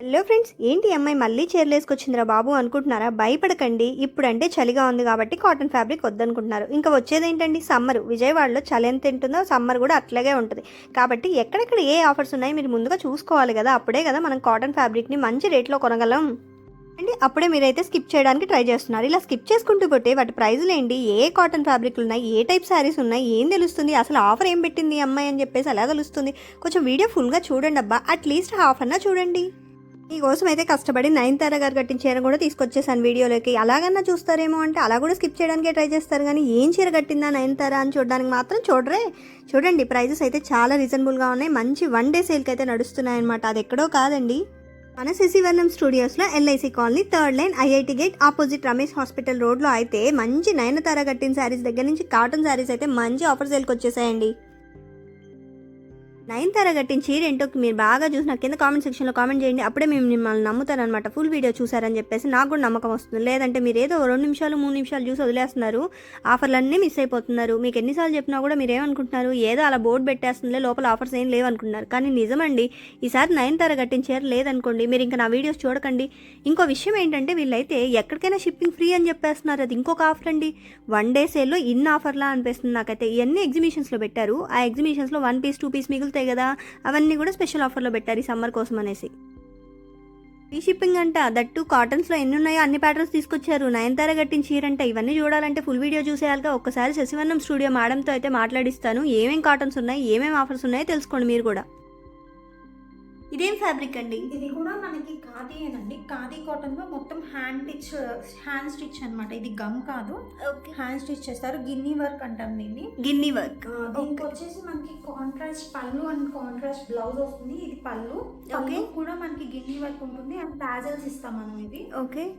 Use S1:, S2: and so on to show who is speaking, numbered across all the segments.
S1: Hello friends ఏంటి అమ్మాయి మళ్ళీ చీరలేసుకొచ్చిందిరా బాబు అనుకుంటున్నారా? భయపడకండి ఇప్పుడంటే చలిగా ఉంది కాబట్టి కాటన్ ఫ్యాబ్రిక్ వద్దనుకుంటున్నారు. ఇంకా వచ్చేది ఏంటండి సమ్మర్. విజయవాడలో చలి ఎంత ఉంటుందో సమ్మర్ కూడా అట్లాగే ఉంటుంది. కాబట్టి ఎక్కడెక్కడ ఏ ఆఫర్స్ ఉన్నాయో మీరు ముందుగా చూసుకోవాలి కదా? అప్పుడే కదా మనం కాటన్ ఫ్యాబ్రిక్ని మంచి రేట్లో కొనగలం. అండి అప్పుడే మీరైతే స్కిప్ చేయడానికి ట్రై చేస్తున్నారు. ఇలా స్కిప్ చేసుకుంటూ పోతే వాటి ప్రైజులు ఏంటి? ఏ కాటన్ ఫ్యాబ్రిక్లు ఉన్నాయి? ఏ టైప్ శారీస్ ఉన్నాయి? ఏం తెలుస్తుంది? అసలు ఆఫర్ ఏం పెట్టింది అమ్మాయి అని చెప్పేసి అలా తెలుస్తుంది. కొంచెం వీడియో ఫుల్గా చూడండి అబ్బా. అట్లీస్ట్ హాఫ్ అన్నా చూడండి. మీకోసం అయితే కష్టపడి నయనతార గారు కట్టిన చీర కూడా తీసుకొచ్చేసాను వీడియోలోకి. అలాగన్నా చూస్తారేమో అంటే అలా కూడా స్కిప్ చేయడానికే ట్రై చేస్తారు కానీ ఏం చీర కట్టిందా నయనతార అని చూడడానికి మాత్రం చూడరే. చూడండి ప్రైజెస్ అయితే చాలా రీజనబుల్గా ఉన్నాయి. మంచి వన్ డే సేల్కి అయితే నడుస్తున్నాయి అనమాట అది ఎక్కడో కాదండి. మన Sasivarnam స్టూడియోస్లో LIC colony third line IIT gate opposite Ramesh hospital రోడ్లో అయితే మంచి నయనతార కట్టిన శారీస్ దగ్గర నుంచి కాటన్ శారీస్ అయితే మంచి ఆఫర్ సేల్కి వచ్చేసాయండి. నయనతార గట్టిన చీర ఏంటో మీరు బాగా చూసి నాకు కింద కామెంట్ సెక్షన్లో కామెంట్ చేయండి. అప్పుడే మేము మిమ్మల్ని నమ్ముతారనమాట ఫుల్ వీడియో చూసారని చెప్పేసి నాకు కూడా నమ్మకం వస్తుంది. లేదంటే మీరు ఏదో రెండు నిమిషాలు మూడు నిమిషాలు చూసి వదిలేస్తున్నారు. ఆఫర్లన్నీ మిస్ అయిపోతున్నారు. మీకు ఎన్నిసార్లు చెప్పినా కూడా మీరు ఏమనుకుంటున్నారు? ఏదో అలా బోర్డు పెట్టేస్తుందిలే లోపల ఆఫర్స్ ఏం లేవనుకుంటున్నారు. కానీ నిజమండి ఈసారి నయనతార కట్టిన చీర లేదనుకోండి మీరు ఇంకా నా వీడియోస్ చూడకండి. ఇంకో విషయం ఏంటంటే వీళ్ళైతే ఎక్కడికైనా షిప్పింగ్ ఫ్రీ అని చెప్పేస్తున్నారు. అది ఇంకొక ఆఫర్ అండి. వన్ డే సేల్లో ఇన్ ఆఫర్లా అనిపిస్తుంది నాకైతే. ఇవన్నీ ఎగ్జిబిషన్స్లో పెట్టారు. ఆ ఎగ్జిబిషన్స్లో వన్ పీస్ టూ పీస్ దొరుకుతాయి కదా అవన్నీ కూడా స్పెషల్ ఆఫర్లో పెట్టారు ఈ సమ్మర్ కోసం అనేసి. ఫ్రీ షిప్పింగ్ అంట దట్టు కాటన్స్లో ఎన్ని ఉన్నాయో అన్ని ప్యాటర్న్స్ తీసుకొచ్చారు. నయనతార కట్టిన చీరంట ఇవన్నీ చూడాలంటే ఫుల్ వీడియో చూసేయాలిగా. ఒక్కసారి శశివర్ణం స్టూడియో మేడంతో అయితే మాట్లాడిస్తాను. ఏమేం కాటన్స్ ఉన్నాయి ఏమేం ఆఫర్స్ ఉన్నాయో తెలుసుకోండి మీరు కూడా. ఇదేం ఫ్యాబ్రిక్ అండి?
S2: ఇది కూడా మనకి ఖాదీయేనండి ఖాదీ కాటన్లో మొత్తం హ్యాండ్ స్టిచ్ హ్యాండ్ స్టిచ్ అన్నమాట. ఇది గమ్ కాదు.
S1: ఓకే.
S2: హ్యాండ్ స్టిచ్ చేస్తారు. గిన్నీ వర్క్ అంటాం దీన్ని.
S1: గిన్ని వర్క్.
S2: దీనికి వచ్చేసి మనకి కాంట్రాస్ట్ పళ్ళు అండ్ కాంట్రాస్ట్ బ్లౌజ్ వస్తుంది. ఇది పళ్ళు. పళ్ళు కూడా మనకి గిన్నీ వర్క్ ఉంటుంది. అండ్ టాజల్స్ ఇస్తాం మనం ఇది
S1: ఓకే.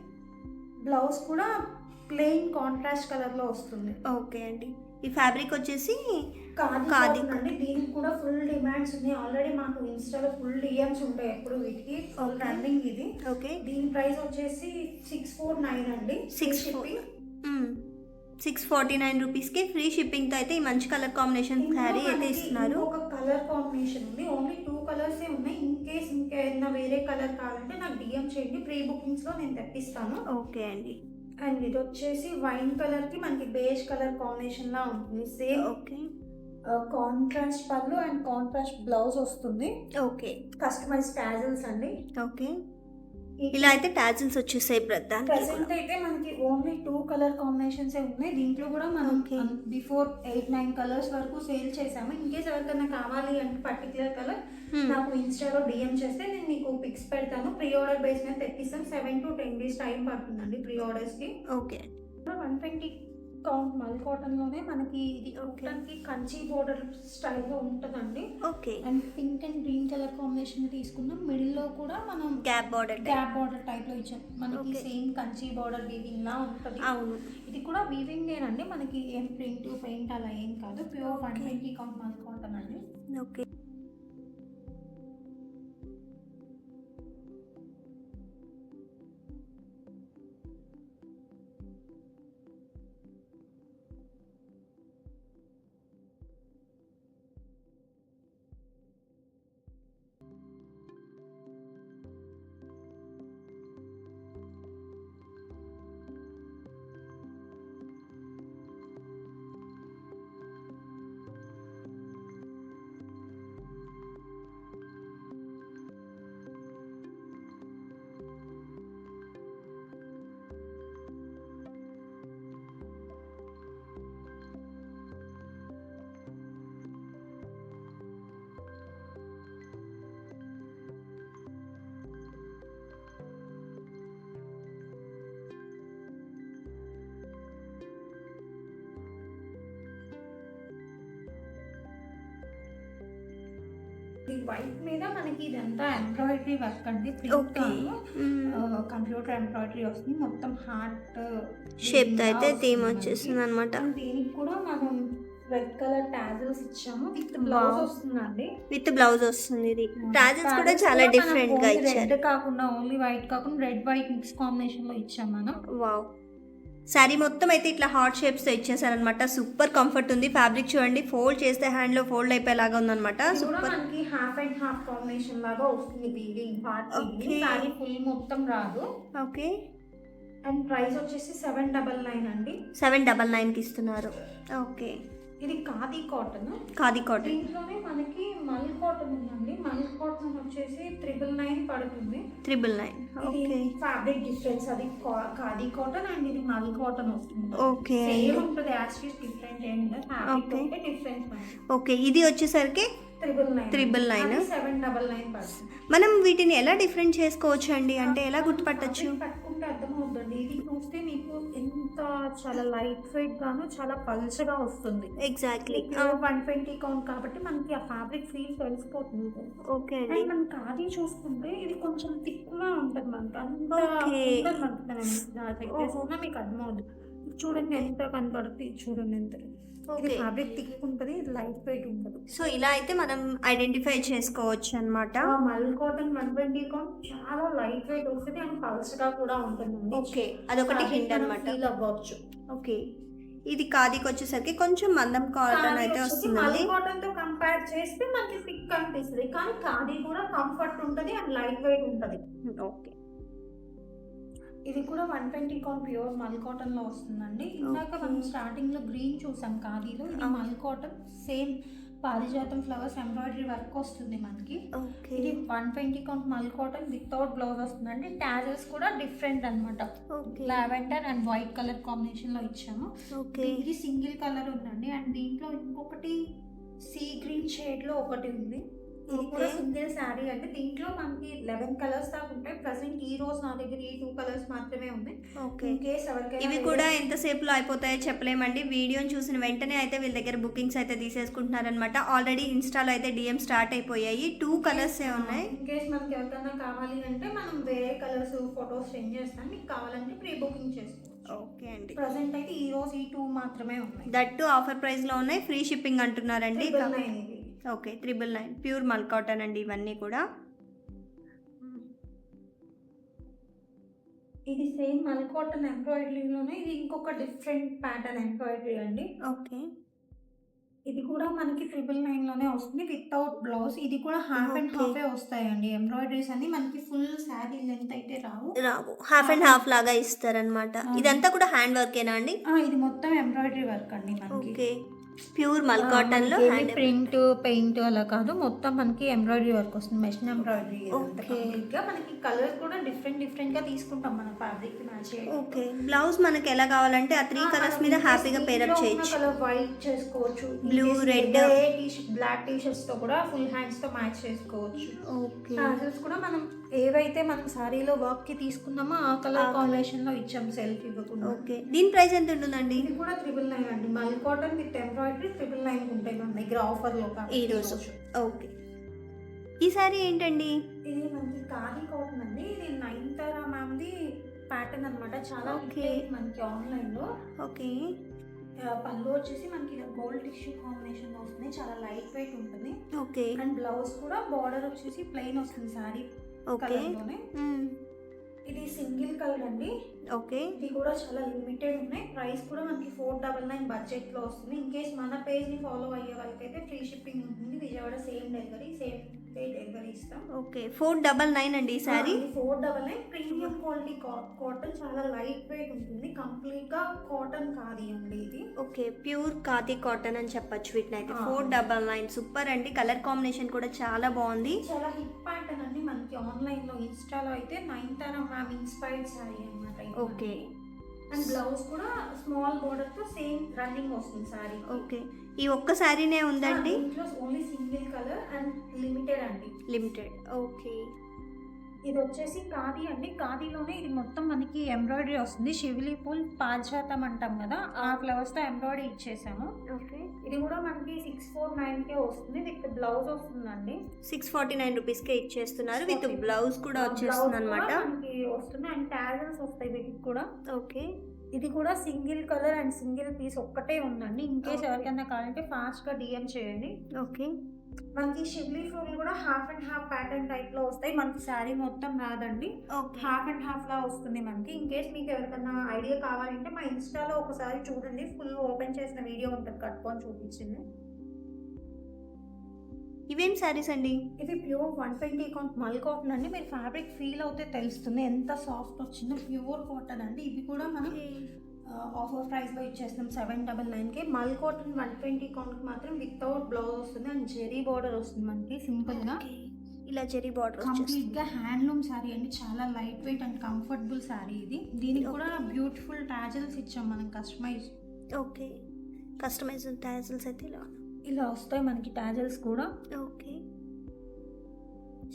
S2: బ్లౌజ్ కూడా ప్లెయిన్ కాంట్రాస్ట్ కలర్లో వస్తుంది.
S1: ఓకే అండి. ఈ ఫ్యాబ్రిక్ వచ్చేసి
S2: కాటన్ అండి దీనికి కూడా ఫుల్ డిమాండ్స్ ఉన్నాయి. ఆల్రెడీ మాకు ఇన్స్టాలో ఫుల్ డిఎమ్స్ ఉంటాయి ఎప్పుడు వీటికి. రన్నింగ్ ఇది.
S1: ఓకే.
S2: దీని ప్రైస్ వచ్చేసి సిక్స్ ఫోర్ నైన్ అండి.
S1: Six
S2: shipping.
S1: Six forty nine రూపీస్కి ఫ్రీ షిప్పింగ్తో అయితే ఈ మంచి కలర్ కాంబినేషన్ శారీ అయితే
S2: మనకి
S1: ఇస్తున్నారు.
S2: ఇంకొక కలర్ కాంబినేషన్ ఉంది. ఓన్లీ టూ కలర్స్ ఉన్నాయి. ఇన్ కేస్ ఇంకేదైనా వేరే కలర్ కావాలంటే నాకు డిఎం చేయండి. ప్రీ బుకింగ్స్లో నేను తెప్పిస్తాను.
S1: ఓకే అండి.
S2: అండ్ ఇది వచ్చేసి వైన్ కలర్కి మనకి బేజ్ కలర్ కాంబినేషన్ లా ఉంటుంది. Same
S1: okay.
S2: కాంట్రాస్ట్ పళ్ళు అండ్ కాంట్రాస్ట్ బ్లౌజ్ వస్తుంది.
S1: ఓకే.
S2: కస్టమైజ్ టాజల్స్ అండి.
S1: ఓకే. ఇలా అయితే టాజిల్స్ వచ్చేసాయి ప్రధానికి
S2: ప్రెసెంట్ అయితే మనకి ఓన్లీ టూ కలర్ కాంబినేషన్స్ ఉన్నాయి. దీంట్లో కూడా మనం. బిఫోర్ ఎయిట్ నైన్ కలర్స్ వరకు సేల్ చేసాము. ఇన్ కేస్ ఎవరికైనా కావాలి అంటే పర్టికులర్ కలర్ నాకు ఇన్స్టాలో డిఎం చేస్తే నేను మీకు పిక్స్ పెడతాను. ప్రీ ఆర్డర్ బేస్ మీద తెప్పిస్తాను seven to ten days time పడుతుందండి pre ఆర్డర్స్కి
S1: okay.
S2: One twenty count mul కాటన్లోనే మనకి ఇది. కుట్టడానికి కంచి బోర్డర్ స్టైల్లో ఉంటుందండి.
S1: Okay
S2: and pink and green colour combination తీసుకున్నాం మిడిల్లో కూడా మనం
S1: గ్యాప్ బార్డర్
S2: గ్యాప్ బార్డర్ టైప్లో ఇచ్చాం. మనకి. సేమ్ కంచి బార్డర్ వీవింగ్ లా ఉంటుంది.
S1: అవును.
S2: ఇది కూడా వీవింగ్ ఏనండి మనకి ఏం ప్రింట్ పెయింట్ అలా ఏం కాదు. Pure one. Twenty count mul cotton అండి.
S1: ఓకే
S2: వైట్ మీద మనకి ఇదంతా ఎంబ్రాయిడరీ వర్క్ అండి.
S1: ఓకే
S2: కంప్యూటర్ ఎంబ్రాయిడరీ వస్తుంది. మొత్తం హార్ట్
S1: షేప్తో అయితే థీమ్ వచ్చేస్తుంది అనమాట
S2: దీనికి కూడా మనం రెడ్ కలర్ టాజల్స్ ఇచ్చాము. విత్. బ్లౌజ్ వస్తుందండి.
S1: విత్ బ్లౌజ్ వస్తుంది ఇది. టాజిల్స్ కూడా చాలా డిఫరెంట్గా ఇచ్చారు.
S2: రెడ్ కాకుండా ఓన్లీ వైట్ కాకుండా రెడ్ వైట్ మిక్స్ కాంబినేషన్లో ఇచ్చాం మనం.
S1: వావ్ శారీ మొత్తం అయితే ఇట్లా హార్ట్ షేప్స్తో ఇచ్చేసారనమాట సూపర్ కంఫర్ట్ ఉంది. ఫ్యాబ్రిక్ చూడండి. ఫోల్డ్ చేస్తే హ్యాండ్లో ఫోల్డ్ అయిపోయేలాగా
S2: కూడా
S1: super.
S2: Half and half combination లాగా వస్తుంది పార్ట్. సారీ ఫుల్ మొత్తం రాదు.
S1: ఓకే.
S2: అండ్ ప్రైస్ వచ్చేసి సెవెన్ డబల్ నైన్ అండి.
S1: సెవెన్ డబల్ నైన్కి ఇస్తున్నారు. ఓకే.
S2: ఇది ఖాదీ కాటన్.
S1: ఖాదీ కాటన్.
S2: దీంట్లోనే మనకి మల్ కాటన్ ఉందండి. మల్ కాటన్ వచ్చేసి త్రిబుల్ నైన్ పడుతుంది.
S1: Triple nine. Okay.
S2: Fabric difference. అది ఖాదీ కాటన్ అండ్ ఇది మల్ కాటన్ వస్తుంది.
S1: ఓకే.
S2: సేమ్ ఉంటుంది. డిఫరెంట్ ఏం ఉండదు ఫ్యాబ్రిక్ డిఫరెన్స్
S1: ఓకే. ఇది వచ్చేసరికి
S2: త్రిబుల్ నైన్.
S1: మనం వీటిని ఎలా డిఫరెంట్ చేసుకోవచ్చు అండి అంటే ఎలా గుర్తుపట్టచ్చు?
S2: పట్టుకుంటే అర్థమవుతుంది ఇది చూస్తే మీకు చాలా లైట్ వెయిట్ గాను చాలా పల్చగా వస్తుంది.
S1: ఎగ్జాక్ట్లీ
S2: వన్ ట్వంటీ కౌంట్ కాబట్టి మనకి ఆ ఫ్యాబ్రిక్ ఫీల్ తెలిసిపోతుంది.
S1: ఓకే అండి.
S2: మనం ఖాదీ చూసుకుంటే ఇది కొంచెం థిక్గా ఉంటుంది మనకి. అంత మనకి. వేసుకున్నా మీకు అర్థమవుతుంది చూడండి ఎంత కనపడుతుంది చూడండి ఎంత. ఇది
S1: ఓకే
S2: ఫ్యాబ్రిక్ థిక్ ఉంటుంది ఇది లైట్ వెయిట్ ఉంటుంది.
S1: సో ఇలా అయితే మనం ఐడెంటిఫై చేసుకోవచ్చు అనమాట
S2: మల్ కాటన్ వన్ ట్వంటీ చాలా లైట్ వెయిట్ వస్తుంది అండ్ పల్చగా కూడా ఉంటుంది
S1: ఓకే అదొకటి హింట్ అనమాట
S2: ఫీల్ అవ్వచ్చు.
S1: ఓకే ఇది ఖాదీకి వచ్చేసరికి కొంచెం మందం కాటన్ అయితే వస్తుందండి
S2: కాటన్తో కంపేర్ చేస్తే మనకి థిక్ అనిపిస్తుంది కానీ ఖాదీ కూడా కంఫర్ట్ ఉంటుంది అండ్ లైట్ వెయిట్ ఉంటుంది.
S1: ఓకే
S2: ఇది కూడా వన్ ట్వంటీ కౌంట్ ప్యూర్ మల్ కాటన్లో వస్తుందండి. ఇందాక. మనం స్టార్టింగ్లో గ్రీన్ చూసాం ఖాదీలో. ఇది. మల్ కాటన్ సేమ్ పారిజాతం ఫ్లవర్స్ ఎంబ్రాయిడరీ వర్క్ వస్తుంది మనకి. ఇది one twenty count mul cotton without blouse వస్తుందండి. టాజెస్ కూడా డిఫరెంట్ అన్నమాట.
S1: Okay.
S2: Lavender and white colour కాంబినేషన్లో ఇచ్చాము. ఇది సింగిల్ కలర్ ఉందండి. అండ్ దీంట్లో ఇంకొకటి సీ గ్రీన్ షేడ్లో ఒకటి ఉంది. ఇది కూడా. సింగిల్ శారీ అంటే దీంట్లో మనకి లెవెన్ కలర్స్ దాకా ఉంటాయి. ప్రజెంట్ ఈ రోజు నా దగ్గర ఈ టూ కలర్స్ మాత్రమే ఉన్నాయి
S1: ఓకే. ఇవి కూడా ఎంతసేపులో అయిపోతాయో చెప్పలేమండి. వీడియోని చూసిన వెంటనే అయితే వీళ్ళ దగ్గర బుకింగ్స్ అయితే తీసేసుకుంటున్నారనమాట ఆల్రెడీ ఇన్స్టాలో అయితే డిఎం స్టార్ట్ అయిపోయాయి. టూ కలర్స్ ఏ ఉన్నాయి?
S2: ఇన్ కేస్ మనకి ఎవరికైనా కావాలి అంటే మనం వేరే కలర్స్ ఫొటోస్ సెండ్ చేస్తాం. మీకు కావాలంటే ప్రీ బుకింగ్ చేసుకోవచ్చు.
S1: ఓకే అండి.
S2: ప్రజెంట్ అయితే ఈ రోజు ఈ టూ మాత్రమే ఉన్నాయి.
S1: దట్టు ఆఫర్ ప్రైస్లో ఉన్నాయి. ఫ్రీ షిప్పింగ్ అంటున్నారండి. Okay triple nine. Pure mul cotton అండి ఇవన్నీ కూడా.
S2: ఇది సేమ్ మల్ కాటన్ ఎంబ్రాయిడరీలోనే ఇది ఇంకొక డిఫరెంట్ ప్యాటర్న్ ఎంబ్రాయిడరీ అండి.
S1: ఓకే.
S2: ఇది కూడా మనకి ట్రిపుల్ నైన్లోనే వస్తుంది వితౌట్ బ్లౌజ్. ఇది కూడా హాఫ్ అండ్. హాఫే వస్తాయండి ఎంబ్రాయిడరీస్ అన్ని. మనకి ఫుల్ శారీ లెంత్ అయితే రావు.
S1: రావు. హాఫ్ అండ్ హాఫ్ లాగా ఇస్తారనమాట ఇదంతా కూడా హ్యాండ్ వర్కేనా అండి?
S2: ఇది మొత్తం ఎంబ్రాయిడరీ వర్క్ అండి మనకి.
S1: ఓకే. ప్యూర్ మల్ కాటన్లో
S2: ప్రింట్ పెయింట్ అలా కాదు. మొత్తం మనకి ఎంబ్రాయిడరీ వర్క్ వస్తుంది. Machine embroidery
S1: Okay.
S2: గా మనకి కలర్స్ కూడా డిఫరెంట్ డిఫరెంట్గా తీసుకుంటాం మన ఫ్యాబ్రిక్కి మ్యాచ్
S1: ఓకే. బ్లౌజ్ మనకి ఎలా కావాలంటే ఆ త్రీ కలర్స్ మీద హ్యాపీగా పేరప్ చేయొచ్చు.
S2: కలర్ వైట్ చేసుకోవచ్చు.
S1: Blue, red.
S2: బ్లాక్ టీ షర్ట్స్తో కూడా ఫుల్ హ్యాండ్స్తో మ్యాచ్ చేసుకోవచ్చు.
S1: ఓకే.
S2: కూడా మనం ఏవైతే మనం సారీలో వర్క్కి తీసుకున్నామో ఆ కలర్
S1: ఆ
S2: కాంబినేషన్లో ఇచ్చాం సెల్ఫ్ ఇవ్వకుండా.
S1: ఓకే. దీని ప్రైస్ ఎంత ఉంటుందండి?
S2: ఇది కూడా త్రిబుల్ నైన్ అండి. Mul cotton with embroidery triple nine ఉంటాయి మన దగ్గర ఆఫర్లో కాబట్టి
S1: ఈ రోజు. ఓకే. ఈ సారీ ఏంటండి?
S2: ఇది మనకి ఖాదీ కాటన్ అండి. ఇది నైన్తారా మ్యామ్ది ప్యాటర్న్ అన్నమాట. చాలా hit మనకి ఆన్లైన్లో.
S1: ఓకే.
S2: పళ్ళు వచ్చేసి మనకి గోల్డ్ టిష్యూ కాంబినేషన్ వస్తుంది చాలా లైట్ వెయిట్ ఉంటుంది.
S1: ఓకే.
S2: అండ్ బ్లౌజ్ కూడా బార్డర్ వచ్చేసి ప్లెయిన్ వస్తుంది సారీ.
S1: ఓకే.
S2: ఇది సింగిల్ కలర్ అండి.
S1: ఓకే.
S2: ఇది కూడా చాలా లిమిటెడ్ ఉన్నాయి. ప్రైస్ కూడా మనకి ఫోర్ డబల్ నైన్ బడ్జెట్లో వస్తుంది. ఇన్ కేస్ మన పేజ్ని ఫాలో అయ్యే వాళ్ళకైతే ఫ్రీ షిప్పింగ్ ఉంటుంది. Vijayawada same delivery same
S1: okay four double nine అండి ఈ sari
S2: four double nine premium quality cotton చాలా లైట్ వెయిట్ ఉంటుంది. కంప్లీట్గా కాటన్ కాదు అండి ఇది.
S1: ఓకే ప్యూర్ ఖాదీ కాటన్ అని చెప్పొచ్చు వీటిని అయితే. ఫోర్ డబల్ నైన్ సూపర్ అండి. కలర్ కాంబినేషన్ కూడా చాలా బాగుంది.
S2: చాలా హిట్ ప్యాటర్న్ అండి మనకి ఆన్లైన్లో ఇన్స్టాలో అయితే Nayanthara ma'am inspired sari అనమాట
S1: ఓకే
S2: అండ్ బ్లౌజ్ కూడా స్మాల్ బోర్డర్తో సేమ్ రన్నింగ్ వస్తుంది సారీ
S1: ఓకే ఈ ఒక్క శారీనే ఉందండి
S2: only single colour and limited అండి.
S1: లిమిటెడ్ ఓకే
S2: ఇది వచ్చేసి ఖాదీ అండి. ఖాదీలోనే ఇది మొత్తం మనకి ఎంబ్రాయిడరీ వస్తుంది. శివిలి పూల్ పాల్చాతం అంటాం కదా ఆ ఫ్లవర్స్తో ఎంబ్రాయిడరీ ఇచ్చేసాము.
S1: ఓకే
S2: ఇది కూడా మనకి సిక్స్ ఫోర్ నైన్ కే వస్తుంది. విత్ బ్లౌజ్ వస్తుందండి.
S1: సిక్స్ ఫార్టీ నైన్ రూపీస్కే ఇచ్చేస్తున్నారు. విత్
S2: 649.
S1: బ్లౌజ్ కూడా వచ్చేస్తుంది అనమాట
S2: మనకి వస్తుంది అండ్ టాజల్స్ వస్తాయి వీటికి కూడా.
S1: ఓకే
S2: ఇది కూడా single colour and single piece ఒక్కటే ఉందండి. In case. ఎవరికైనా కావాలంటే ఫాస్ట్గా డిఎం చేయండి.
S1: ఓకే.
S2: మనకి షిబ్లీ ఫ్లోర్ కూడా హాఫ్ అండ్ హాఫ్ ప్యాటర్న్ టైప్లో వస్తాయి. మనకి శారీ మొత్తం రాదండి. హాఫ్ అండ్ హాఫ్ లా వస్తుంది మనకి. ఇన్ కేస్ మీకు ఎవరికన్నా ఐడియా కావాలంటే మా ఇన్స్టాలో ఒకసారి చూడండి. ఫుల్ ఓపెన్ చేసిన వీడియో ఉంటుంది. కట్టుకొని చూపించింది.
S1: ఇవేం శారీస్ అండి?
S2: ఇది pure one twenty count mul cotton అండి. మీరు ఫ్యాబ్రిక్ ఫీల్ అవుతే తెలుస్తుంది. ఎంత సాఫ్ట్ వచ్చిందో ప్యూర్ కాటన్ అండి. ఇవి కూడా మనం ఆఫర్ ప్రైస్లో ఇచ్చేస్తున్నాం. సెవెన్ డబల్ నైన్కి. Mul cotton one twenty count మాత్రం వితౌట్ బ్లౌజ్ వస్తుంది. అండ్ జెరీ బార్డర్ వస్తుంది మనకి సింపుల్గా.
S1: ఓకే. ఇలా జెరీ బార్డర్
S2: కంప్లీట్గా హ్యాండ్లూమ్ శారీ అండి. చాలా light weight and comfortable sari ఇది. దీనికి కూడా బ్యూటిఫుల్ టాజల్స్ ఇచ్చాం మనం కస్టమైజ్
S1: ఓకే. కస్టమైజ్ టాజిల్స్ అయితే ఇలా
S2: ఇలా వస్తాయి మనకి టాజల్స్ కూడా.
S1: ఓకే.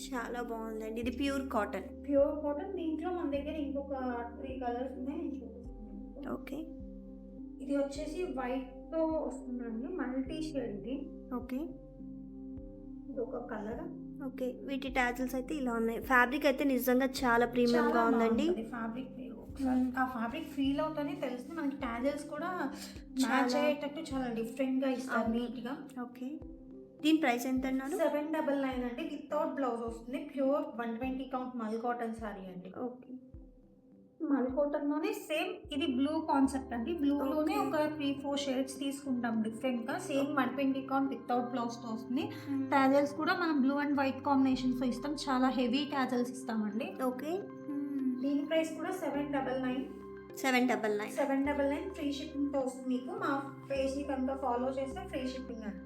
S1: చాలా బాగుందండి. ఇది ప్యూర్ కాటన్.
S2: Pure cotton. దీంట్లో మన దగ్గర ఇంకొక త్రీ కలర్స్ ఉన్నాయి. నేను చూపిస్తాను
S1: ఓకే.
S2: ఇది వచ్చేసి వైట్తో వస్తుందండి. మల్టీ షేడ్ ఇది.
S1: ఓకే.
S2: ఇది ఒక కలర్.
S1: ఓకే. వీటి టాజిల్స్ అయితే ఇలా ఉన్నాయి. ఫ్యాబ్రిక్ అయితే నిజంగా చాలా ప్రీమియం గా ఉందండి.
S2: ఫ్యాబ్రిక్ ఆ ఫ్యాబ్రిక్ ఫీల్ అవుతుంది తెలుస్తుంది. మనకి టాజల్స్ కూడా మ్యాచ్ అయ్యేటట్టు చాలా డిఫరెంట్గా ఇస్తారు
S1: అవును.
S2: నీట్గా.
S1: ఓకే. దీని ప్రైస్ ఎంత అన్నారు?
S2: సెవెన్ డబల్ నైన్ అంటే వితౌట్ బ్లౌజ్ వస్తుంది. Pure one twenty count mul cotton sari అండి.
S1: ఓకే.
S2: మల్ కాటన్లోనే సేమ్ ఇది బ్లూ కాన్సెప్ట్ అండి. బ్లూ లోనే
S1: Okay.
S2: ఒక త్రీ ఫోర్ షేడ్స్ తీసుకుంటాం డిఫరెంట్గా. Same one twenty count without బ్లౌజ్తో వస్తుంది. టాజల్స్ కూడా మనం బ్లూ అండ్ వైట్ కాంబినేషన్స్తో ఇస్తాం. చాలా హెవీ టాజల్స్ ఇస్తామండి.
S1: ఓకే.
S2: దీని ప్రైస్ కూడా seven double nine.
S1: Seven double nine.
S2: Seven double nine free షిప్పింగ్తో వస్తుంది మీకు మా పేజ్ని కనుక ఫాలో చేస్తే ఫ్రీ షిప్పింగ్ అండి.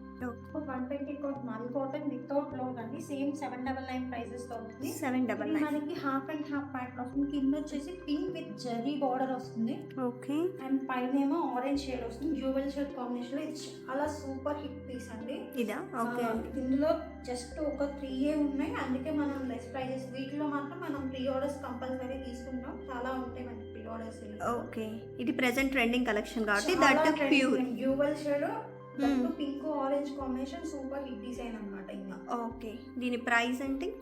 S2: వన్ ట్వంటీ కోట్ మల్ కాటన్ వితౌట్ బ్లౌజ్ అండి సేమ్ సెవెన్ డబల్ నైన్ ప్రైసెస్తో వస్తుంది
S1: సెవెన్ డబల్ నైన్
S2: మనకి హాఫ్ అండ్ హాఫ్ ప్యాట్ వస్తుంది కింద వచ్చేసి పింక్ విత్ జరీ బార్డర్ వస్తుంది.
S1: ఓకే
S2: అండ్ పైన ఏమో ఆరెంజ్ షేడ్ వస్తుంది. జ్యూవెల్ షేడ్ కాంబినేషన్లో ఇది చాలా సూపర్ హిట్ పీస్ అండి.
S1: ఇదా? ఓకే
S2: ఇందులో జస్ట్ ఒక త్రీ ఏ ఉన్నాయి. అందుకే మనం లెస్ ప్రైజెస్ వీటిలో మాత్రం మనం ప్రీ ఆర్డర్స్ కంపల్సరీ తీసుకుంటాం. చాలా ఉంటాయి మనకి ప్రీ ఆర్డర్స్
S1: ఓకే ఇది ప్రెసెంట్ ట్రెండింగ్ కలెక్షన్ కాబట్టి that pure
S2: dual shade
S1: Hmm.
S2: Pink orange combination super hit design అన్నమాట ఇంకా
S1: ఓకే దీని ప్రైస్ ఏంటి?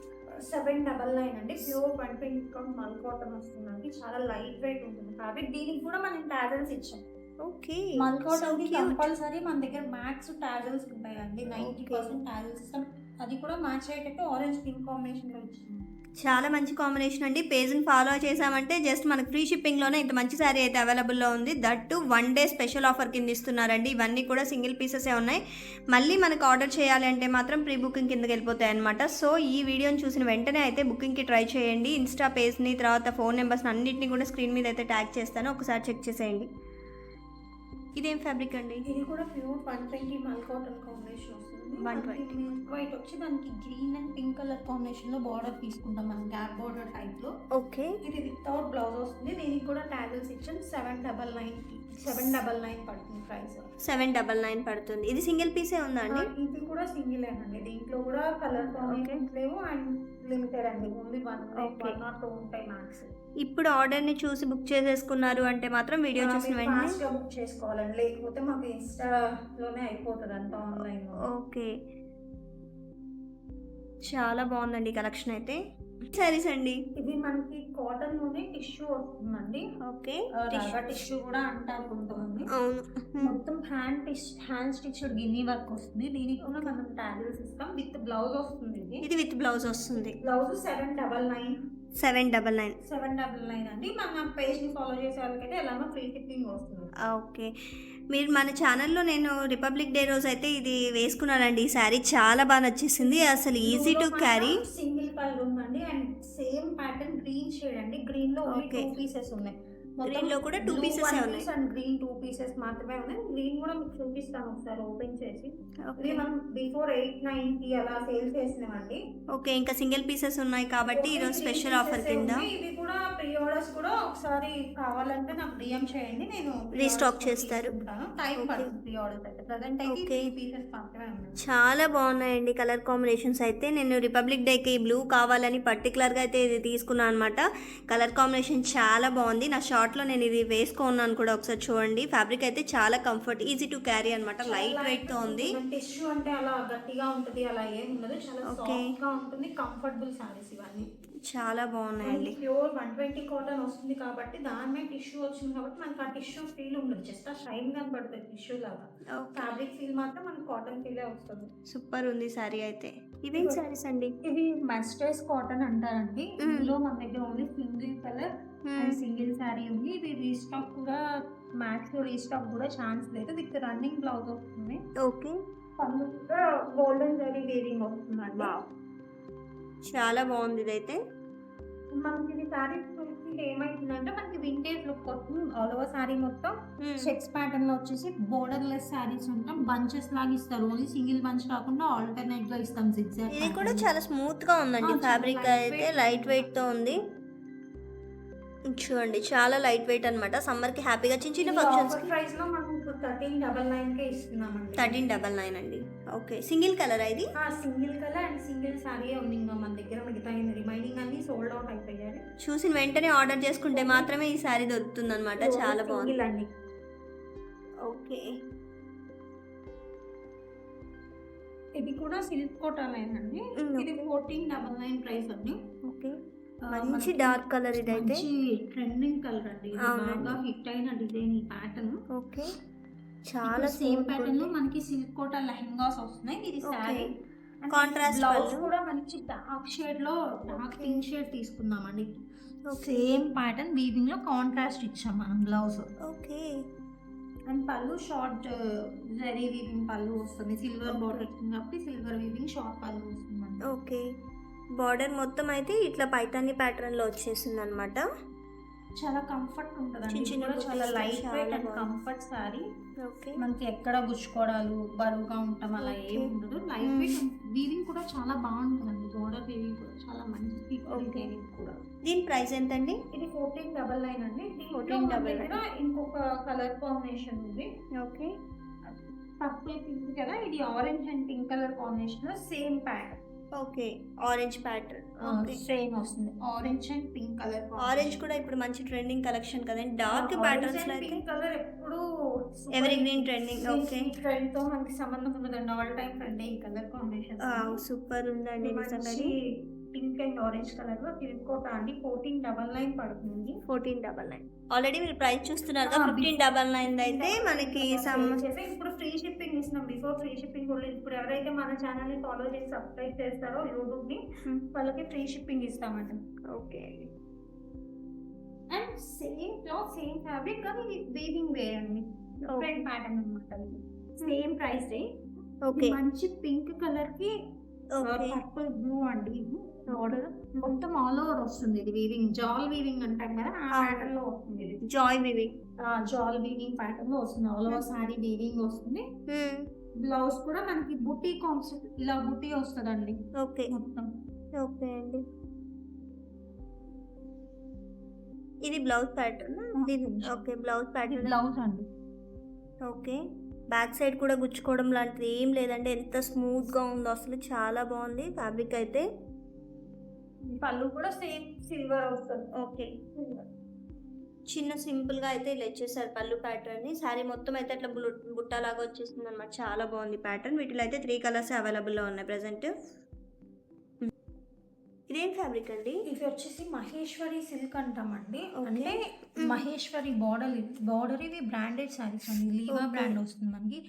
S2: సెవెన్ డబల్ నైన్ అండి. Pure one pink mul cotton వస్తుందండి. చాలా లైట్ వెయిట్ ఉంటుంది ఫ్యాబ్రిక్ దీనికి కూడా మనం టాజల్స్ ఇచ్చాం.
S1: ఓకే
S2: మల్ కాటన్ కంపల్సరీ మన దగ్గర మ్యాక్స్ టాజల్స్ ఉంటాయండి. Ninety
S1: Okay.
S2: పర్సెంట్ టాజల్స్ ఇస్తాం. అది కూడా మ్యాచ్ అయ్యేటట్టు ఆరెంజ్ పింక్ కాంబినేషన్లో ఇచ్చాం.
S1: చాలా మంచి కాంబినేషన్ అండి. పేజ్ని ఫాలో చేసామంటే జస్ట్ మనకు ఫ్రీ షిప్పింగ్లోనే ఇంత మంచి శారీ అయితే అవైలబుల్లో ఉంది. That one day special offer కింద ఇస్తున్నారండి. ఇవన్నీ కూడా సింగిల్ పీసెసే ఉన్నాయి. మళ్ళీ మనకు ఆర్డర్ చేయాలి అంటే మాత్రం ప్రీ బుకింగ్ కిందకి వెళ్ళిపోతాయి అనమాట సో ఈ వీడియోని చూసిన వెంటనే అయితే బుకింగ్కి ట్రై చేయండి. ఇన్స్టా పేజ్ని తర్వాత ఫోన్ నెంబర్స్ని అన్నింటినీ కూడా స్క్రీన్ మీద అయితే ట్యాగ్ చేస్తాను. ఒకసారి చెక్ చేసేయండి. ఇదేం ఫ్యాబ్రిక్ అండి?
S2: ఇది కూడా pure one twenty mul cotton combination వస్తుంది.
S1: 120.
S2: వైట్ వచ్చి దానికి గ్రీన్ అండ్ పింక్ కలర్ కాంబినేషన్లో బార్డర్ తీసుకుంటాం మనం గ్యాప్ బార్డర్ టైప్లో.
S1: ఓకే.
S2: ఇది వితౌట్ బ్లౌజ్ వస్తుంది. దీనికి కూడా టాగల్స్ ఇచ్చాం seven double nine seven double nine పడుతుంది ప్రైస్
S1: సెవెన్ డబల్ నైన్ పడుతుంది. ఇది సింగిల్ పీసే ఉందా అండి?
S2: ఇది కూడా సింగిల్ అండి. దీంట్లో కూడా కలర్ కాంబినేషన్స్ లేవు అండ్ లిమిటెడ్ అండి. Only one. One not two ఉంటాయి మ్యాక్స్
S1: ఇప్పుడు ఆర్డర్ని చూసి బుక్ చేసేసుకున్నారు అంటే మాత్రం వీడియో చూసిన వెంటనే
S2: బుక్ చేసుకోవాలండి. లేకపోతే మాకు ఇన్స్టాలోనే అయిపోతుంది అంతా ఆన్లైన్.
S1: ఓకే. చాలా బాగుందండి కలెక్షన్ అయితే. సారీస్ అండి?
S2: ఇది మనకి కాటన్లోనే టిష్యూ వస్తుందండి.
S1: ఓకే.
S2: టిష్యూ. కూడా అంటారు కొంతమంది.
S1: అవును.
S2: మొత్తం హ్యాండ్ టిష్ హ్యాండ్ స్టిచ్డ్ గిన్నీ వర్క్ వస్తుంది. దీనికి కూడా మనం టాగిల్స్ ఇస్తాం. విత్ బ్లౌజ్ వస్తుంది ఇది.
S1: ఇది విత్ బ్లౌజ్ వస్తుంది.
S2: Blouse seven double nine.
S1: Seven double nine.
S2: Seven double nine అండి. మన పేజ్ని ఫాలో చేసే వాళ్ళకైతే ఎలాగో ఫ్రీ టిప్పింగ్ వస్తుంది.
S1: ఓకే. మీరు మన ఛానల్లో నేను రిపబ్లిక్ డే రోజు అయితే ఇది వేసుకున్నానండి. ఈ శారీ చాలా బాగా నచ్చేసింది. అసలు easy to carry
S2: single colour ఉందండి and. Same pattern green shade అండి. గ్రీన్లో ఓన్లీ
S1: Okay.
S2: టూ పీసెస్ ఉన్నాయి.
S1: Green లో కూడా pieces ఏ ఉన్నాయి.
S2: అండ్ గ్రీన్ టూ పీసెస్ మాత్రమే ఉన్నాయి. గ్రీన్ కూడా మీకు చూపిస్తాను ఒకసారి ఓపెన్ చేసి. మనం బిఫోర్ ఎయిట్ నైన్కి అలా సేల్ చేసినామండి
S1: ఓకే ఇంకా సింగిల్ పీసెస్ ఉన్నాయి కాబట్టి ఈరోజు స్పెషల్ ఆఫర్ కింద.
S2: ఇవి కూడా ప్రీ ఆర్డర్స్ కూడా ఒకసారి కావాలంటే నాకు డిఎం చేయండి నేను
S1: Restock చేస్తారు.
S2: టైం. పడుతుంది ప్రీ ఆర్డర్స్ అయితే. ప్రజెంట్ అయితే పీసెస్
S1: చాలా బాగున్నాయండి కలర్ కాంబినేషన్స్ అయితే. నేను రిపబ్లిక్ డేకి బ్లూ కావాలని పర్టికులర్గా అయితే ఇది తీసుకున్నాను అనమాట కలర్ కాంబినేషన్ చాలా బాగుంది. నా షార్ట్ షార్ట్లో నేను ఇది వేసుకున్నాను కూడా ఒకసారి చూడండి. ఫ్యాబ్రిక్ అయితే చాలా కంఫర్ట్ ఈజీ టు క్యారీ అనమాట లైట్ వెయిట్తో ఉంది.
S2: టిష్యూ అంటే అలా గట్టిగా ఉంటది అలా ఏం ఉండదు. చాలా
S1: Okay.
S2: సాఫ్ట్గా ఉంటుంది కంఫర్టబుల్ సారీస్ ఇవన్నీ.
S1: చాలా బాగున్నాయండి.
S2: ప్యూర్ వన్ ట్వంటీ కాటన్ వస్తుంది కాబట్టి దాని మీద టిష్యూ వచ్చింది కాబట్టి మనకి ఆ టిష్యూ ఫీల్ ఉండదు. జస్ట్ ఆ షైన్ కనబడుతుంది టిష్యూ లాగా. ఫ్యాబ్రిక్ ఫీల్ మాత్రం మనకి కాటన్ ఫీలే వస్తుంది.
S1: సూపర్ ఉంది సారీ అయితే. ఇవేం సారీస్ అండి?
S2: ఇది మస్టర్స్ కాటన్ అంటారండి. ఇందులో మన దగ్గర only single colour single sari ఉంది. ఇది రీస్టాక్ కూడా మ్యాక్స్ రీస్టాక్ కూడా ఛాన్స్ లేదు. విత్ రన్నింగ్ బ్లౌజ్ వస్తుంది.
S1: ఓకే.
S2: పళ్ళు కూడా గోల్డెన్ జరీ వేరింగ్ వస్తుందండి
S1: చాలా బాగుంది ఇదైతే.
S2: మనకి ఇది శారీ ఏమైతుందంటే మనకి వింటేజ్ లుక్ వస్తుంది. ఆల్ ఓవర్ శారీ మొత్తం చెక్స్ ప్యాటర్న్లో వచ్చేసి బోర్డర్ లెస్ శారీస్ ఉంటాం బంచెస్ లాగా ఇస్తారు. ఓన్లీ సింగిల్ బంచ్ కాకుండా ఆల్టర్నేట్గా ఇస్తాం zigzag
S1: ఇది కూడా. చాలా స్మూత్గా ఉందండి. ఫ్యాబ్రిక్ అయితే. లైట్ వెయిట్తో ఉంది. చూడండి చాలా లైట్ వెయిట్ అనమాట సమ్మర్కి హ్యాపీగా చిన్న చిన్న ఫంక్షన్స్
S2: ప్రైస్లో మనం థర్టీన్ డబల్ నైన్ కే ఇస్తున్నామండి.
S1: థర్టీన్ డబల్ నైన్ అండి. ఓకే సింగిల్ కలర్ ఇది
S2: single colour and single sari ఉంది. ఇంకా మన దగ్గర మిగతా రిమైనింగ్ అన్ని సోల్డ్ అవుట్ అయిపోయాయి.
S1: చూసిన వెంటనే ఆర్డర్ చేసుకుంటే మాత్రమే ఈ శారీ దొరుకుతుంది అనమాట చాలా బాగుంది.
S2: అండి.
S1: ఓకే
S2: ఇది కూడా సిల్క్ కోటాలేనండి
S1: Mm,
S2: ఇది
S1: okay.
S2: Fourteen double nine price అండి.
S1: ఓకే మంచి డార్క్ కలర్ ఇదైతే
S2: మంచి ట్రెండింగ్ కలర్ అండి. ఇది. బాగా హిట్ అయిన డిజైన్ ప్యాటర్న్
S1: ఓకే చాలా
S2: సేమ్
S1: ప్యాటర్న్లో.
S2: మనకి సిల్క్ కోట లెహంగాస్ వస్తున్నాయి ఇది. Sari
S1: Contrast
S2: blouse. కూడా మంచి డార్క్ షేడ్లో డార్క్. పింక్ షేడ్ తీసుకున్నామండి. సేమ్ ప్యాటర్న్ వీవింగ్లో కాంట్రాస్ట్ ఇచ్చాం మనం blouse
S1: okay
S2: and pallu short zari weaving pallu వస్తుంది సిల్వర్. బార్డర్ కాబట్టి సిల్వర్ వీవింగ్ షార్ట్ పళ్ళు వస్తుంది
S1: ఓకే బార్డర్ మొత్తం అయితే ఇట్లా పైతాని ప్యాటర్న్లో వచ్చేసింది అనమాట
S2: చాలా కంఫర్ట్ ఉంటుంది కూడా చాలా light weight and. Comfort sari మనకి ఎక్కడ గుచ్చుకోవడాలు బరువుగా ఉంటాం అలా ఏం. ఉండదు. లైట్. వెయిట్ వీవింగ్ కూడా చాలా బాగుంటుందండి. బోర్డర్ వీవింగ్ కూడా చాలా మంచి. వీవింగ్ కూడా.
S1: దీని ప్రైస్ ఎంత అండి
S2: ఇది ఫోర్టీన్ డబల్ నైన్ అండి. దీంట్లో
S1: 14
S2: మన
S1: double
S2: దగ్గర ఇంకొక కలర్ కాంబినేషన్ ఉంది.
S1: ఓకే
S2: పర్పుల్ పింక్ కదా ఇది orange and pink colour combination same Pat
S1: okay orange pattern
S2: same వస్తుంది. Orange and pink colour
S1: orange కూడా ఇప్పుడు మంచి ట్రెండింగ్ కలెక్షన్ కదండి. డార్క్ ప్యాటర్న్స్లో అయితే
S2: కలర్ ఎప్పుడు
S1: ఎవరి గ్రీన్ ట్రెండింగ్ ఓకే
S2: ట్రెండ్తో మనకి సంబంధం ఉండదండి. ఆల్ టైం ట్రెండ్ ఈ కలర్ కాంబినేషన్
S1: సూపర్ ఉందండి నిజంగా
S2: పింక్ అండ్ ఆరెంజ్ కలర్లో తిరుక్కోట అండి ఫోర్టీన్ డబల్ నైన్ పడుతుంది.
S1: Fourteen double nine. ఆల్రెడీ మీరు ప్రైస్ చూస్తున్నారు కదా ఫిఫ్టీన్ డబల్ నైన్ అయితే మనకి
S2: ఇప్పుడు ఫ్రీ షిప్పింగ్ ఇస్తున్నాం. బిఫోర్ ఫ్రీ షిప్పింగ్ కూడా. ఇప్పుడు ఎవరైతే మన ఛానల్ని ఫాలో చేసి సబ్స్క్రైబ్ చేస్తారో యూట్యూబ్ని వాళ్ళకి ఫ్రీ షిప్పింగ్ ఇస్తామండి
S1: okay
S2: and same cloth same fabric కానీ వీవింగ్ వేర్ అండి. డిఫరెంట్ ప్యాటర్న్ అనమాట సేమ్ ప్రైస్
S1: ఓకే
S2: మంచి పింక్
S1: కలర్కి
S2: పర్పుల్ బ్లూ అండి మొత్తం ఆల్ ఓవర్ వస్తుంది ఇది వీవింగ్ జాల్ వీవింగ్ అంటాం కదా ఆ. ప్యాటర్న్లో వస్తుంది
S1: జాయ్ వివింగ్
S2: జాల్ వీవింగ్ ప్యాటర్న్లో వస్తుంది. ఆల్ ఓవర్ సారీ వీవింగ్ వస్తుంది. బ్లౌజ్ కూడా మనకి బుటీ కాన్సెప్ట్ ఇలా బుటీ వస్తుందండి.
S1: ఓకే.
S2: మొత్తం.
S1: ఓకే అండి. ఇది బ్లౌజ్ ప్యాటర్న్ దీని ఓకే బ్లౌజ్ ప్యాటర్న్
S2: బ్లౌజ్ అండి.
S1: ఓకే. బ్యాక్ సైడ్ కూడా గుచ్చుకోవడం లాంటిది ఏం లేదంటే ఎంత స్మూత్గా ఉందో అసలు చాలా బాగుంది. ఫ్యాబ్రిక్ అయితే
S2: పళ్ళు కూడా సేమ్ సిల్వర్ వస్తుంది.
S1: ఓకే. చిన్న సింపుల్గా అయితే ఇలా ఇచ్చేసారు పళ్ళు ప్యాటర్న్ని శారీ మొత్తం అయితే అట్లా బుట్టలాగా వచ్చేసింది అనమాట చాలా బాగుంది ప్యాటర్న్ వీటిలో అయితే త్రీ కలర్స్ అవైలబుల్లో ఉన్నాయి. ప్రజెంట్ ఇదేం ఫ్యాబ్రిక్ అండి?
S2: ఇది వచ్చేసి మహేశ్వరి సిల్క్ అంటామండి. అంటే మహేశ్వరి బార్డర్ బార్డర్ ఇవి బ్రాండెడ్ సారీస్ అండి. లీవా. బ్రాండ్ వస్తుంది మనకి.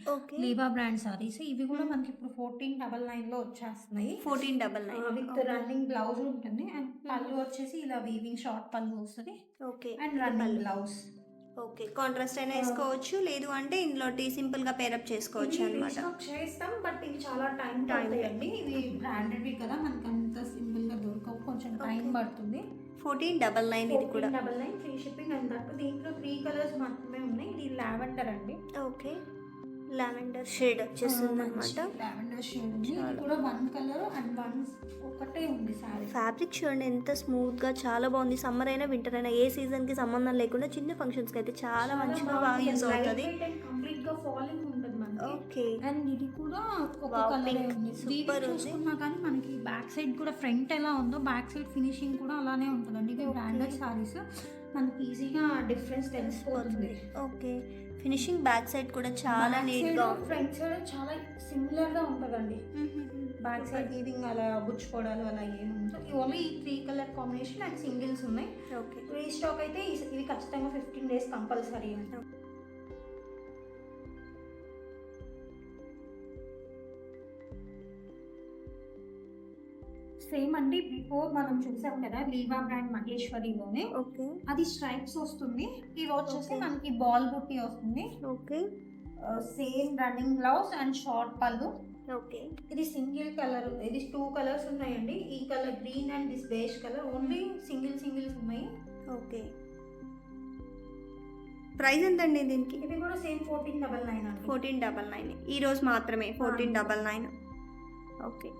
S2: లీవా బ్రాండ్ సారీస్ ఇవి కూడా మనకి ఇప్పుడు ఫోర్టీన్ డబల్ నైన్లో వచ్చేస్తున్నాయి.
S1: Fourteen double
S2: with
S1: nine
S2: running blouse ఉంటుంది. అండ్ పళ్ళు వచ్చేసి ఇలా వీవింగ్ షార్ట్ పళ్ళు వస్తుంది.
S1: Okay
S2: and running blouse
S1: okay contrast అయినా వేసుకోవచ్చు లేదు అంటే ఇందులో టీ సింపుల్గా పేరప్ చేసుకోవచ్చు అనమాట
S2: చేస్తాం బట్ ఇవి చాలా టైం
S1: Time.
S2: పడుతాయండి ఇవి బ్రాండెడ్ కదా మనకి అంత సింపుల్గా దొరకవు కొంచెం టైం. పడుతుంది.
S1: ఫోర్టీన్ డబల్ నైన్ ఇది కూడా.
S2: Double nine free shipping and that దీంట్లో త్రీ కలర్స్ మాత్రమే ఉన్నాయి ఇది లావెండర్ అండి.
S1: ఓకే. లావెండర్ షేడ్ వచ్చేస్తుంది అనమాట
S2: లావెండర్ షేడ్ ఉంది. ఇది కూడా వన్ కలర్ అండ్ వన్ ఒకటే ఉంది సారీ.
S1: ఫ్యాబ్రిక్ చూడండి ఎంత స్మూత్గా చాలా బాగుంది. సమ్మర్ అయినా వింటర్ అయినా ఏ సీజన్కి సంబంధం లేకుండా చిన్న ఫంక్షన్స్కి అయితే చాలా మంచిగా బాగా యూజ్ అవుతుంది.
S2: కంప్లీట్గా ఫాలింగ్ ఉంటుంది మనకి.
S1: ఓకే.
S2: అండ్ ఇది కూడా ఒక కలర్. ఉంది.
S1: ఉంది.
S2: చూసుకున్నా కానీ మనకి బ్యాక్ సైడ్ కూడా ఫ్రంట్ ఎలా ఉందో బ్యాక్ సైడ్ ఫినిషింగ్ కూడా అలానే ఉంటుందండి. ఇవి. బ్రాండెడ్ సారీస్ మనకి ఈజీగా డిఫరెన్స్ తెలిసిపోతుంది.
S1: ఓకే ఫినిషింగ్ బ్యాక్ సైడ్ కూడా చాలా నీట్గా
S2: ఫ్రంట్ సైడ్ చాలా సిమిలర్గా ఉంటుందండి బ్యాక్ సైడ్ వీవింగ్ అలా గుచ్చుకోవడాలు అలా ఏముంటుంది ఓన్లీ ఈ three colour combination and singles ఉన్నాయి.
S1: ఓకే.
S2: రీస్టాక్ అయితే ఇవి ఖచ్చితంగా ఫిఫ్టీన్ డేస్ కంపల్సరీ ఉంటాయి సేమ్ అండి బిఫోర్ మనం చూసాం కదా లీవా బ్రాండ్ మహేశ్వరిలోనే.
S1: ఓకే.
S2: అది స్ట్రైప్స్ వస్తుంది. ఇది వచ్చేసి మనకి బాల్ బుట్టి వస్తుంది.
S1: Okay.
S2: Same running blouse and short pallu.
S1: Okay.
S2: ఇది సింగిల్ కలర్ ఇది టూ కలర్స్ ఉన్నాయండి. ఈ colour green and this base colour only single singles ఉన్నాయి.
S1: ఓకే. ప్రైస్ ఎంతండి దీనికి?
S2: ఇవి కూడా same fourteen double nine
S1: fourteen double nine. ఈ రోజు మాత్రమే fourteen double nine. Okay.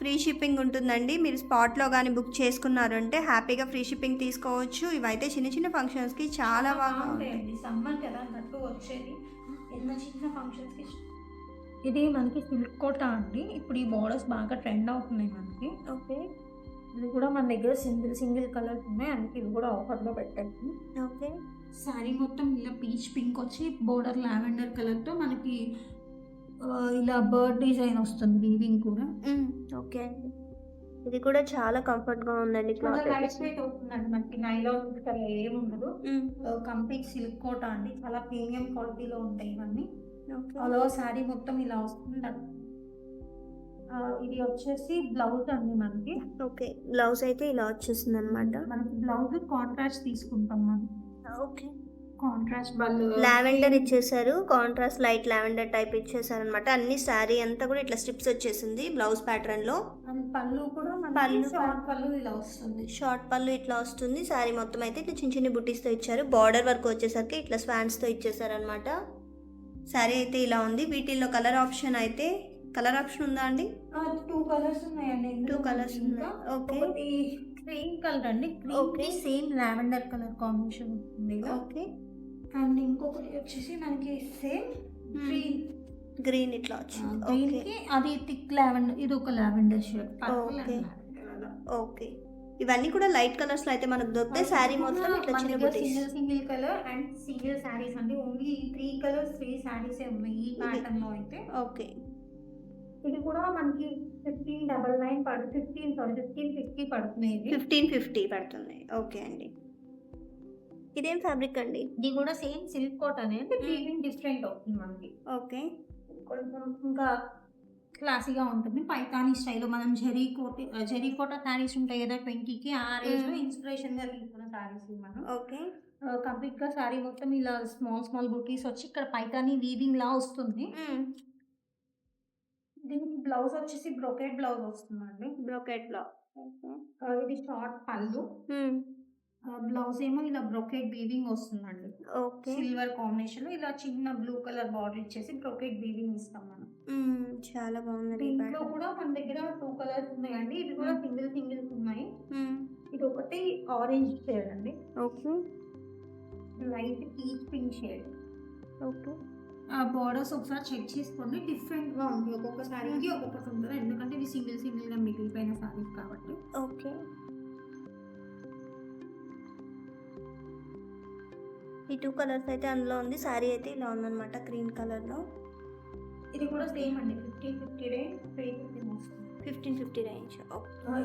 S1: Free shipping ఉంటుందండి. మీరు స్పాట్లో కానీ బుక్ చేసుకున్నారంటే హ్యాపీగా ఫ్రీ షిప్పింగ్ తీసుకోవచ్చు. ఇవైతే చిన్న చిన్న ఫంక్షన్స్కి చాలా బాగా ఉంటాయి.
S2: సమ్మర్ కదా వచ్చేది. ఎన్నో చిన్న ఫంక్షన్స్కి ఇది మనకి సిల్క్ కోట అండి. ఇప్పుడు ఈ బోర్డర్స్ బాగా ట్రెండ్ అవుతున్నాయి మనకి.
S1: ఓకే.
S2: ఇది కూడా మన దగ్గర సింగిల్ సింగిల్ కలర్స్ ఉన్నాయి. అందుకే ఇది కూడా ఆఫర్లో పెట్టాము
S1: ఓకే.
S2: శారీ మొత్తం ఇలా పీచ్ పింక్ వచ్చి బోర్డర్ లావెండర్ కలర్తో మనకి ఇలా బర్డ్ డిజైన్ వస్తుంది వీవింగ్ కూడా.
S1: ఓకే అండి. ఇది కూడా చాలా కంఫర్ట్గా ఉందండి
S2: చాలా
S1: క్లాత్.
S2: లైట్ వెయిట్ అవుతుందండి మనకి నైలాన్ ఏముండదు కంప్లీట్ సిల్క్ కోట అండి. చాలా ప్రీమియం క్వాలిటీలో ఉంటాయి ఇవన్నీ.
S1: ఓకే.
S2: అలా శారీ మొత్తం ఇలా వస్తుంది ఇది వచ్చేసి బ్లౌజ్ అండి మనకి.
S1: ఓకే. బ్లౌజ్ అయితే ఇలా వచ్చేసింది అనమాట
S2: మనకి బ్లౌజ్ కాంట్రాస్ట్ తీసుకుంటాం మనం.
S1: ఓకే.
S2: కాంట్రాస్ట్
S1: లావెండర్ ఇచ్చేసారు. కాంట్రాస్ట్ లైట్ లావెండర్ టైప్ ఇచ్చేసారు అనమాట అన్ని శారీ అంతా కూడా ఇట్లా స్ట్రిప్స్ వచ్చేసింది బ్లౌజ్
S2: ప్యాటర్న్లో. పళ్ళు కూడా
S1: పళ్ళు
S2: షార్ట్ పళ్ళు ఇలా వస్తుంది.
S1: షార్ట్ పళ్ళు ఇట్లా వస్తుంది. శారీ మొత్తం అయితే ఇట్లా చిన్న చిన్న బుట్టీస్తో ఇచ్చారు. బార్డర్ వర్క్ వచ్చేసరికి ఇట్లా స్వాన్స్తో ఇచ్చేసారు అనమాట శారీ అయితే ఇలా ఉంది. వీటిల్లో కలర్ ఆప్షన్ అయితే కలర్ ఆప్షన్ ఉందా అండి?
S2: టూ కలర్స్ ఉన్నాయండి.
S1: టూ కలర్స్ ఉన్నాయి? ఓకే.
S2: క్రీమ్ కలర్ అండి. Cream same lavender colour combination ఉంటుంది
S1: ఓకే.
S2: అండ్ ఇంకొకటి వచ్చేసి మనకి సేమ్ గ్రీన్.
S1: గ్రీన్ ఇట్లా వచ్చింది. ఓకే
S2: అది థిక్ లావెండర్ ఇది ఒక లావెండర్ షేడ్
S1: Okay. ఓకే ఇవన్నీ కూడా లైట్ కలర్స్లో అయితే మనకు దొరుకుతాయి శారీ మొత్తం ఇట్లా చిన్న
S2: single single colour and single saris అండి. Only three colours three saris ఉన్నాయి ఈ ప్యాటర్న్లో అయితే.
S1: ఓకే
S2: ఇది కూడా మనకి ఫిఫ్టీన్ డబల్ నైన్ పడు ఫిఫ్టీన్ సారీ ఫిఫ్టీన్ ఫిఫ్టీ పడుతున్నాయి. ఇది
S1: ఫిఫ్టీన్ ఫిఫ్టీ పడుతుంది ఓకే అండి. ఇదేం ఫ్యాబ్రిక్ అండి?
S2: ఇది కూడా సేమ్ సిల్క్ కోట్ అనేది వీవింగ్ డిఫరెంట్ అవుతుంది మనకి.
S1: ఓకే.
S2: కొంచెం ఇంకా క్లాసీగా ఉంటుంది. పైతానీ స్టైల్లో మనం జరీ కోట్ జరీ కోట శారీస్ ఉంటాయి కదా ట్వంటీకి ఆ రేంజ్లో
S1: Mm.
S2: ఇన్స్పిరేషన్గా తీసుకున్న శారీస్ మనం.
S1: ఓకే.
S2: కంప్లీట్గా శారీ మొత్తం ఇలా స్మాల్ స్మాల్ బుటీస్ వచ్చి ఇక్కడ పైతానీ వీవింగ్ లా వస్తుంది. దీనికి బ్లౌజ్ వచ్చేసి బ్రోకెట్ బ్లౌజ్ వస్తుందండి.
S1: బ్రోకెట్ బ్లా
S2: ఆ, ఇది షార్ట్ పళ్ళు. బ్లౌజ్ ఏమో ఇలా బ్రోకెట్ వీవింగ్ వస్తుందండి.
S1: ఓకే.
S2: సిల్వర్ కాంబినేషన్లో ఇలా చిన్న బ్లూ కలర్ బార్డర్ ఇచ్చేసి బ్రోకెట్ వీవింగ్ ఇస్తాం మనం.
S1: చాలా బాగుంది
S2: దీంట్లో కూడా మన దగ్గర టూ కలర్స్ ఉన్నాయండి. ఇవి కూడా సింగిల్ సింగిల్స్ ఉన్నాయి. ఇది ఒకటి ఆరెంజ్ షేడ్ అండి.
S1: Okay.
S2: Light peach pink shade
S1: okay.
S2: ఆ బార్డర్స్ ఒకసారి చెక్ చేసుకోండి. డిఫరెంట్గా ఉంది. ఒక్కొక్క శారీకి ఒక్కొక్కటి ఉంటుంది ఎందుకంటే ఇవి సింగిల్ సింగిల్గా మిగిలిపోయిన శారీస్ కాబట్టి.
S1: ఓకే. ఈ టూ కలర్స్ అయితే అందులో ఉంది. శారీ అయితే ఇలా ఉందన్నమాట గ్రీన్ కలర్లో
S2: ఇది కూడా సేమ్ అండి. Fifty fifty day three fifty
S1: fifteen fifty range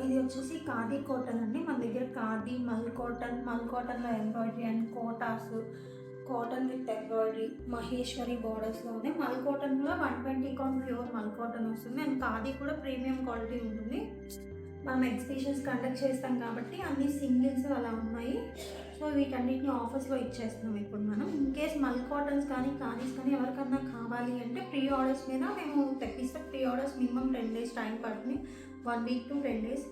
S2: ఇది వచ్చేసి ఖాదీ కాటన్ అండి. మన దగ్గర ఖాదీ మల్ కాటన్ మల్ కాటన్లో embroidery and Kotas cotton with embroidery Maheshwari బోర్డర్స్లోనే mul కాటన్లో వన్ ట్వంటీ కాన్ ప్యూర్ మల్ కాటన్ వస్తుంది. అండ్ ఖాదీ కూడా ప్రీమియం క్వాలిటీ ఉంటుంది. మనం ఎగ్జిబిషన్స్ కండక్ట్ చేస్తాం కాబట్టి అన్ని సింగిల్స్ అలా ఉన్నాయి. సో వీటన్నిటిని ఆఫర్స్లో ఇచ్చేస్తున్నాం ఇప్పుడు మనం. ఇన్ కేస్ మల్ కాటన్స్ కానీ కానీస్ కానీ ఎవరికన్నా కావాలి అంటే ప్రీ ఆర్డర్స్ మీద మేము తెప్పిస్తాం. Pre orders minimum ten days time పడుతుంది. One week to ten days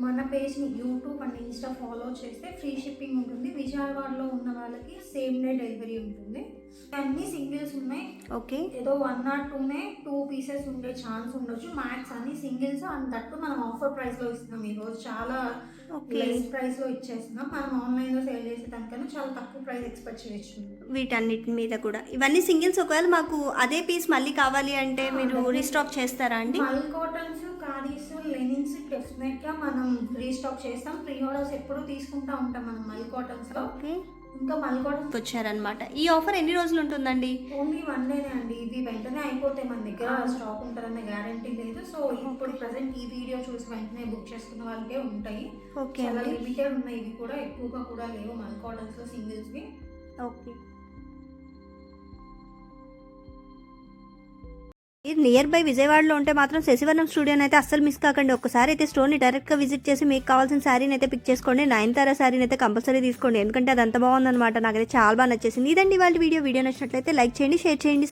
S2: మన పేజ్ని యూట్యూబ్ అండ్ ఇన్స్టా ఫాలో చేస్తే ఫ్రీ షిప్పింగ్ ఉంటుంది. విజయవాడలో ఉన్న వాళ్ళకి సేమ్ డే డెలివరీ ఉంటుంది. అన్ని సింగిల్స్ ఉన్నాయి.
S1: ఓకే
S2: ఏదో వన్ ఆర్ టూనే టూ పీసెస్ ఉండే ఛాన్స్ ఉండొచ్చు. మ్యాక్స్ అన్ని సింగిల్స్ అండ్ దట్టు మనం ఆఫర్ ప్రైస్లో ఇస్తున్నాం ఈరోజు. చాలా లెస్ ప్రైస్లో ఇచ్చేస్తున్నాం. మనం ఆన్లైన్లో సేల్ చేసే దానికన్నా చాలా తక్కువ ప్రైస్ ఎక్స్పెక్ట్ చేయొచ్చు.
S1: వీటన్నిటి మీద కూడా. ఇవన్నీ సింగిల్స్ ఒకవేళ మాకు అదే పీస్ మళ్ళీ కావాలి అంటే మీరు. రీస్టాక్ చేస్తారా అండి?
S2: మల్ కాటన్స్ ఖాదీస్ లెనిన్స్ డెఫినెట్గా మనం రీస్టాక్ చేస్తాం. ప్రీ ఆర్డర్స్ ఎప్పుడు తీసుకుంటా ఉంటాం మనం మల్ కాటన్స్లో.
S1: ఓకే.
S2: ఇంకా మల్ కాటన్స్
S1: వచ్చారనమాట ఈ ఆఫర్ ఎన్ని రోజులు ఉంటుందండి?
S2: ఓన్లీ వన్ డేనే అండి. ఇది వెంటనే అయిపోతే మన దగ్గర స్టాక్ ఉంటుందన్న గ్యారంటీ లేదు. సో ఇప్పుడు ప్రజెంట్ ఈ వీడియో చూసి వెంటనే బుక్ చేసుకున్న వాళ్ళకే ఉంటాయి.
S1: ఓకే
S2: లిమిటెడ్ ఉన్నాయి. ఇవి కూడా ఎక్కువగా కూడా లేవు మల్ కాటన్స్లో సింగిల్స్ వి
S1: ఓకే. ఇది నియర్ బై విజయవాడలో ఉంటే మాత్రం శశివర్ణం స్టూడియోని అయితే అస్సలు మిస్ కాకండి. ఒకసారి అయితే స్టోర్ని డైరెక్ట్గా విజిట్ చేసి మీకు కావాల్సిన శారీని అయితే పిక్ చేసుకోండి. నైన్ తారా శారీని అయితే కంపల్సరీ తీసుకోండి. ఎందుకంటే అది అంత బాగుందన్నమాట. నాకైతే చాలా బాగా నచ్చేసింది. ఇదండి వాళ్ళ వీడియో. వీడియో నచ్చినట్లయితే లైక్ చేయండి షేర్ చేయండి.